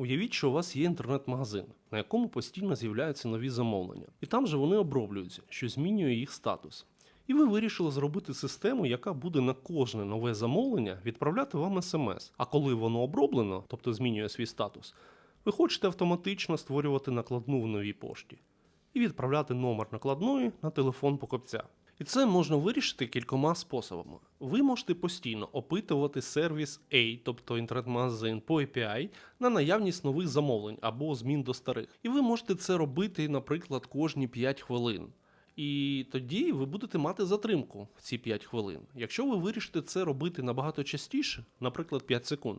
Уявіть, що у вас є інтернет-магазин, на якому постійно з'являються нові замовлення, і там же вони оброблюються, що змінює їх статус. І ви вирішили зробити систему, яка буде на кожне нове замовлення відправляти вам смс. А коли воно оброблено, тобто змінює свій статус, ви хочете автоматично створювати накладну в новій пошті і відправляти номер накладної на телефон покупця. І це можна вирішити кількома способами. Ви можете постійно опитувати сервіс A, тобто інтернет-магазин по API, на наявність нових замовлень або змін до старих. І ви можете це робити, наприклад, кожні 5 хвилин. І тоді ви будете мати затримку в ці 5 хвилин. Якщо ви вирішите це робити набагато частіше, наприклад, 5 секунд,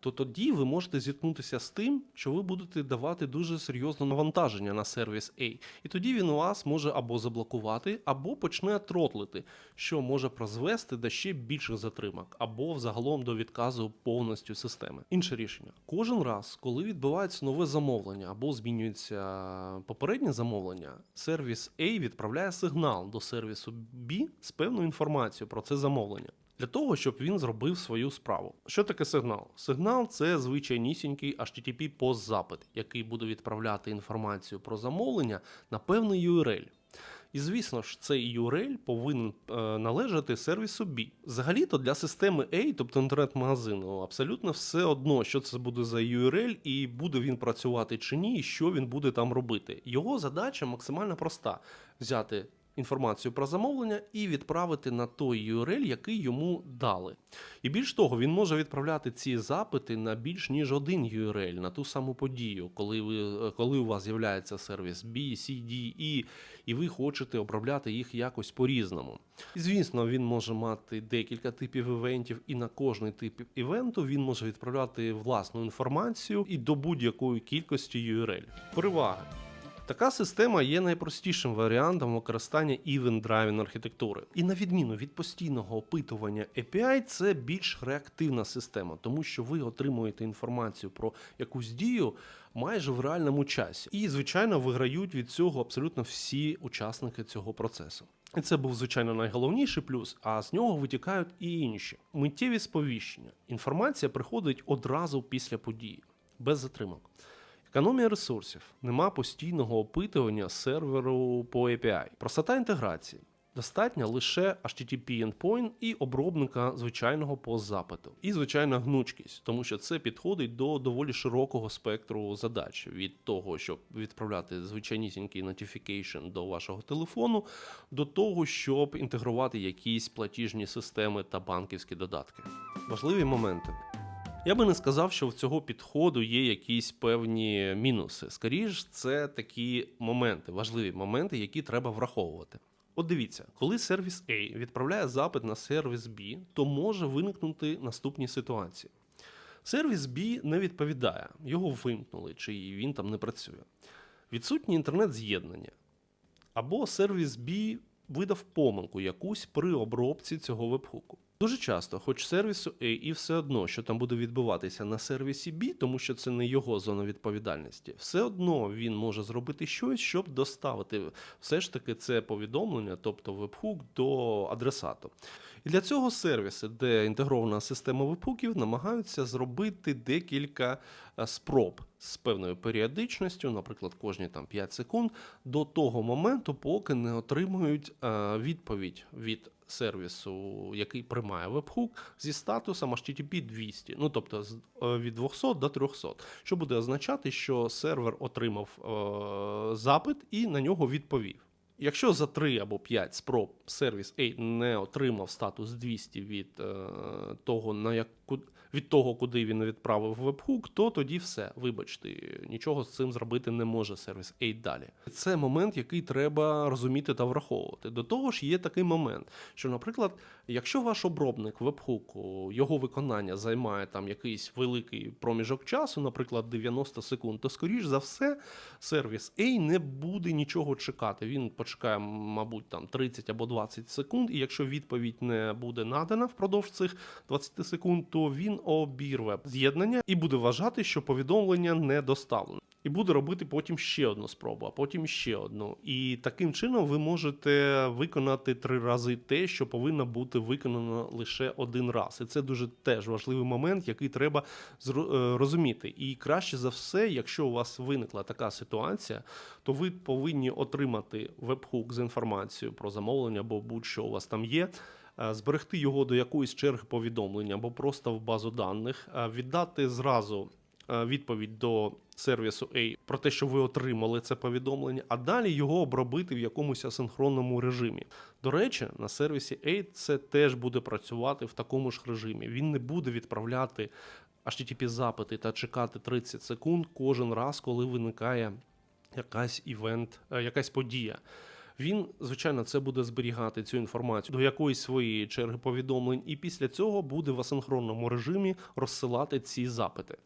то тоді ви можете зіткнутися з тим, що ви будете давати дуже серйозне навантаження на сервіс A. І тоді він вас може або заблокувати, або почне тротлити, що може призвести до ще більших затримок, або взагалом до відказу повністю системи. Інше рішення: кожен раз, коли відбувається нове замовлення або змінюється попереднє замовлення, сервіс A відправляє сигнал до сервісу B з певною інформацією про це замовлення для того, щоб він зробив свою справу. Що таке сигнал? Сигнал це звичайнісінький HTTP пост-запит, який буде відправляти інформацію про замовлення на певний URL. І звісно ж, цей URL повинен е, належати сервісу B. Взагалі-то для системи A, тобто інтернет-магазину, абсолютно все одно, що це буде за URL, і буде він працювати чи ні, і що він буде там робити. Його задача максимально проста: взяти інформацію про замовлення і відправити на той URL, який йому дали. І більш того, він може відправляти ці запити на більш ніж один URL, на ту саму подію, коли ви коли у вас з'являється сервіс B, C, D, E, і ви хочете обробляти їх якось по-різному. І звісно, він може мати декілька типів івентів, і на кожний тип івенту він може відправляти власну інформацію і до будь-якої кількості URL. Переваги. Така система є найпростішим варіантом використання event-driven архітектури. І на відміну від постійного опитування API, це більш реактивна система, тому що ви отримуєте інформацію про якусь дію майже в реальному часі. І, звичайно, виграють від цього абсолютно всі учасники цього процесу. І це був, звичайно, найголовніший плюс, а з нього витікають і інші. Миттєві сповіщення. Інформація приходить одразу після події, без затримок. Економія ресурсів, нема постійного опитування серверу по API, простота інтеграції. Достатньо лише HTTP endpoint і обробника звичайного постзапиту. І звичайна гнучкість, тому що це підходить до доволі широкого спектру задач від того, щоб відправляти звичайнісінький notification до вашого телефону, до того, щоб інтегрувати якісь платіжні системи та банківські додатки. Важливі моменти. Я би не сказав, що в цього підходу є якісь певні мінуси. Скоріш, це такі моменти, важливі моменти, які треба враховувати. От дивіться, коли сервіс A відправляє запит на сервіс B, то може виникнути наступні ситуації. Сервіс B не відповідає, його вимкнули, чи він там не працює. Відсутнє інтернет-з'єднання. Або сервіс B видав помилку якусь при обробці цього вебхуку. Дуже часто, хоч сервісу A і все одно, що там буде відбуватися на сервісі B, тому що це не його зона відповідальності, все одно він може зробити щось, щоб доставити все ж таки це повідомлення, тобто вебхук, до адресату. І для цього сервіси, де інтегрована система вебхуків, намагаються зробити декілька е, спроб з певною періодичністю, наприклад, кожні там 5 секунд, до того моменту, поки не отримують е, відповідь від сервісу, який приймає вебхук, зі статусом HTTP 200, ну тобто е, від 200 до 300, що буде означати, що сервер отримав е, запит і на нього відповів. Якщо за 3 або 5 спроб сервіс A не отримав статус 200 від е, того, на яку від того, куди він відправив вебхук, то тоді все. Вибачте, нічого з цим зробити не може сервіс A далі. Це момент, який треба розуміти та враховувати. До того ж, є такий момент, що, наприклад, якщо ваш обробник вебхуку, його виконання займає там якийсь великий проміжок часу, наприклад, 90 секунд, то скоріш за все сервіс A не буде нічого чекати. Він почекає, мабуть, там 30 або 20 секунд, і якщо відповідь не буде надана впродовж цих 20 секунд, то він обірве з'єднання і буде вважати, що повідомлення не доставлено. І буде робити потім ще одну спробу, а потім ще одну. І таким чином ви можете виконати три рази те, що повинно бути виконано лише один раз. І це дуже теж важливий момент, який треба е, розуміти. І краще за все, якщо у вас виникла така ситуація, то ви повинні отримати веб-хук з інформацією про замовлення або будь-що у вас там є. Е, Зберегти його до якоїсь черги повідомлення або просто в базу даних, е, віддати зразу е, відповідь до сервісу A про те, що ви отримали це повідомлення, а далі його обробити в якомусь асинхронному режимі. До речі, на сервісі A це теж буде працювати в такому ж режимі. Він не буде відправляти http запити та чекати 30 секунд кожен раз, коли виникає якась івент, якась подія. Він, звичайно, це буде зберігати цю інформацію до якоїсь своєї черги повідомлень, і після цього буде в асинхронному режимі розсилати ці запити.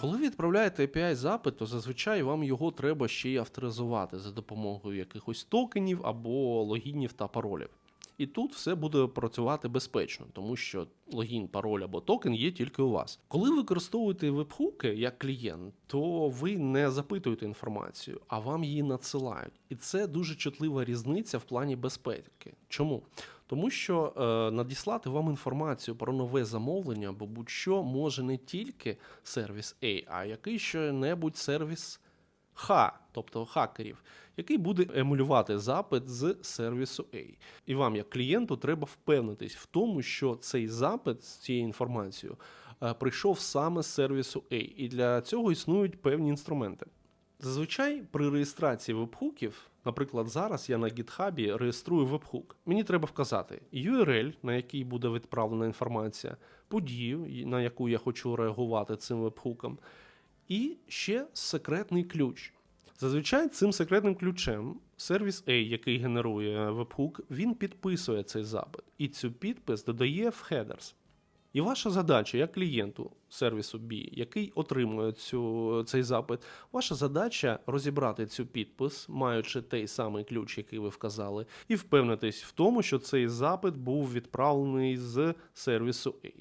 Коли відправляєте API запит, то зазвичай вам його треба ще й авторизувати за допомогою якихось токенів або логінів та паролів. І тут все буде працювати безпечно, тому що логін, пароль або токен є тільки у вас. Коли ви використовуєте вебхуки як клієнт, то ви не запитуєте інформацію, а вам її надсилають. І це дуже чутлива різниця в плані безпеки. Чому? Тому що е, надіслати вам інформацію про нове замовлення або будь-що може не тільки сервіс A, а який що-небудь сервіс Х, тобто хакерів, який буде емулювати запит з сервісу A. І вам, як клієнту, треба впевнитись в тому, що цей запит з цією інформацією е, прийшов саме з сервісу A. І для цього існують певні інструменти. Зазвичай при реєстрації вебхуків, наприклад, зараз я на GitHub реєструю вебхук. Мені треба вказати URL, на який буде відправлена інформація, подію, на яку я хочу реагувати цим вебхуком, і ще секретний ключ. Зазвичай цим секретним ключем сервіс A, який генерує вебхук, він підписує цей запит, і цю підпис додає в headers. І ваша задача як клієнту сервісу B, який отримує цю, цей запит, ваша задача розібрати цю підпис, маючи той самий ключ, який ви вказали, і впевнитись в тому, що цей запит був відправлений з сервісу A.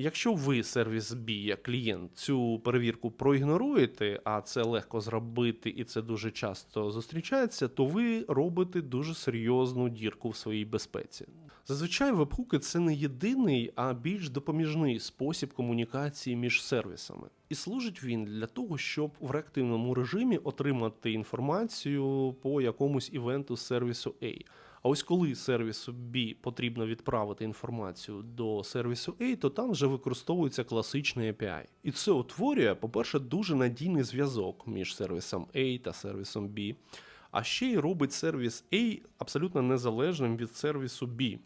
Якщо ви сервіс як клієнт, цю перевірку проігноруєте, а це легко зробити і це дуже часто зустрічається, то ви робите дуже серйозну дірку в своїй безпеці. Зазвичай вебхуки це не єдиний, а більш допоміжний спосіб комунікації між сервісами. І служить він для того, щоб в реактивному режимі отримати інформацію по якомусь івенту сервісу A. А ось коли сервісу B потрібно відправити інформацію до сервісу A, то там вже використовується класичний API. І це утворює, по-перше, дуже надійний зв'язок між сервісом A та сервісом B. А ще й робить сервіс A абсолютно незалежним від сервісу B.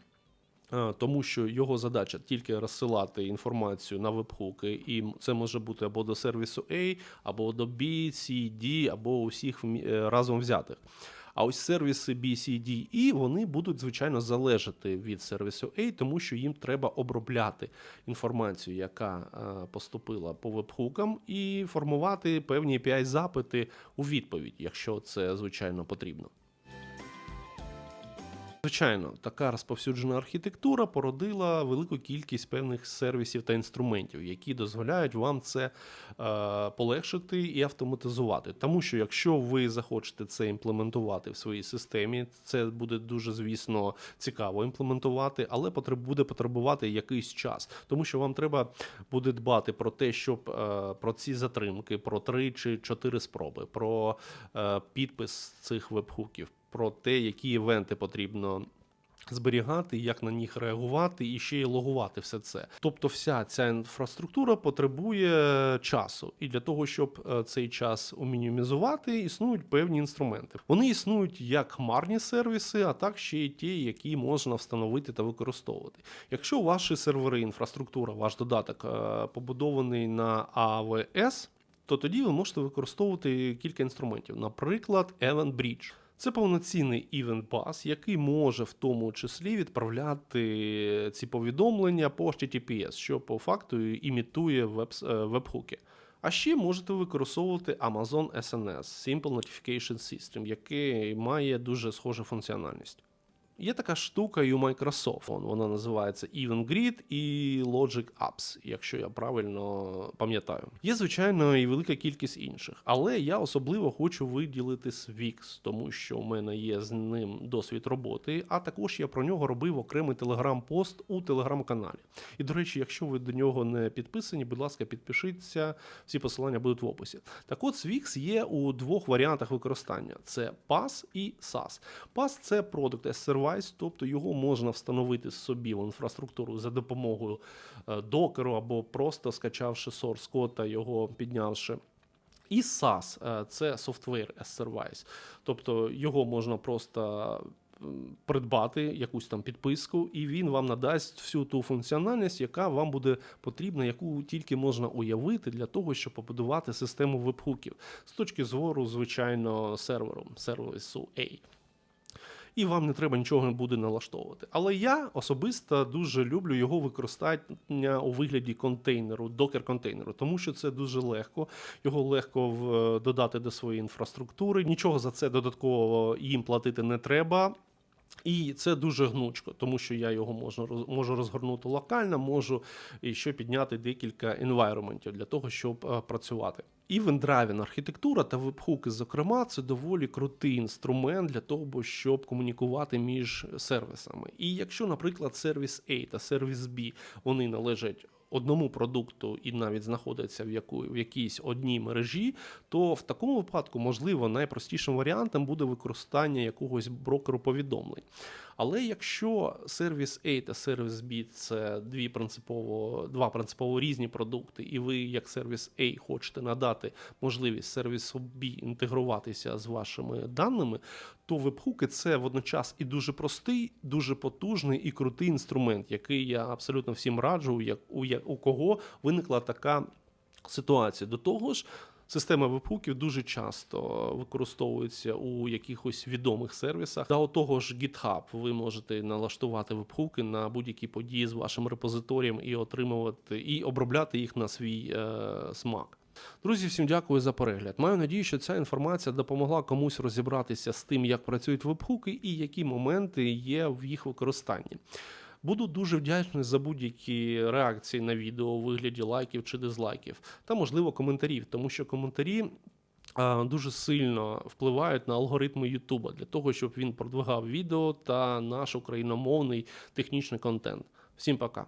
Тому що його задача тільки розсилати інформацію на вебхуки, і це може бути або до сервісу A, або до B, C, D, або усіх е, разом взятих. А ось сервіси B, C, D, E, вони будуть, звичайно, залежати від сервісу A, тому що їм треба обробляти інформацію, яка е, поступила по вебхукам, і формувати певні API-запити у відповідь, якщо це, звичайно, потрібно. Звичайно, така розповсюджена архітектура породила велику кількість певних сервісів та інструментів, які дозволяють вам це е, полегшити і автоматизувати. Тому що якщо ви захочете це імплементувати в своїй системі, це буде дуже, звісно, цікаво імплементувати, але буде потребувати якийсь час, тому що вам треба буде дбати про те, щоб е, про ці затримки, про три чи чотири спроби, про е, підпис цих вебхуків про те, які івенти потрібно зберігати, як на них реагувати і ще й логувати все це. Тобто, вся ця інфраструктура потребує часу, і для того, щоб е, цей час умінімізувати, існують певні інструменти. Вони існують як хмарні сервіси, а так ще й ті, які можна встановити та використовувати. Якщо ваші сервери, інфраструктура, ваш додаток е, побудований на AWS, то тоді ви можете використовувати кілька інструментів, наприклад, Event Bridge. Це повноцінний event bus, який може в тому числі відправляти ці повідомлення по HTTPS, що по факту імітує веб-хуки. А ще можете використовувати Amazon SNS Simple Notification System, який має дуже схожу функціональність. Є така штука і у Microsoft. Вона називається EventGrid і Logic Apps, якщо я правильно пам'ятаю. Є, звичайно, і велика кількість інших. Але я особливо хочу виділити Swix, тому що у мене є з ним досвід роботи, а також я про нього робив окремий телеграм-пост у телеграм-каналі. І, до речі, якщо ви до нього не підписані, будь ласка, підпишіться. Всі посилання будуть в описі. Так от, Swix є у двох варіантах використання: це PaaS і SaaS. PaaS – це Product as Service, тобто його можна встановити собі в інфраструктуру за допомогою е, докеру або просто скачавши source код та його піднявши. І SaaS е, – це Software as Service, тобто його можна просто придбати якусь там підписку, і він вам надасть всю ту функціональність, яка вам буде потрібна, яку тільки можна уявити для того, щоб побудувати систему вебхуків з точки зору, звичайно, серверу, сервісу A. І вам не треба нічого буде налаштовувати. Але я особисто дуже люблю його використання у вигляді контейнеру, докер-контейнеру, тому що це дуже легко. Його легко в- додати до своєї інфраструктури. Нічого за це додатково їм платити не треба. І це дуже гнучко, тому що я його можу, можу розгорнути локально, можу і ще підняти декілька environmentів для того, щоб е, працювати. Event-Driven архітектура та вебхуки, зокрема, це доволі крутий інструмент для того, щоб комунікувати між сервісами. І якщо, наприклад, сервіс A та сервіс B вони належать одному продукту і навіть знаходяться в, яку, в якійсь одній мережі, то в такому випадку, можливо, найпростішим варіантом буде використання якогось брокеру повідомлень. Але якщо сервіс A та сервіс B це дві принципово, два принципово різні продукти, і ви, як сервіс A, хочете надати можливість сервісу B інтегруватися з вашими даними, то вебхуки це водночас і дуже простий, дуже потужний і крутий інструмент, який я абсолютно всім раджу, як у, як, у кого виникла така ситуація. До того ж, Система вебхуків дуже часто використовується у якихось відомих сервісах. У того ж GitHub ви можете налаштувати вебхуки на будь-які події з вашим репозиторієм і отримувати і обробляти їх на свій е, смак. Друзі, всім дякую за перегляд. Маю надію, що ця інформація допомогла комусь розібратися з тим, як працюють вебхуки і які моменти є в їх використанні. Буду дуже вдячний за будь-які реакції на відео у вигляді лайків чи дизлайків, та, можливо, коментарів, тому що коментарі дуже сильно впливають на алгоритми Ютуба для того, щоб він продвигав відео та наш україномовний технічний контент. Всім пока.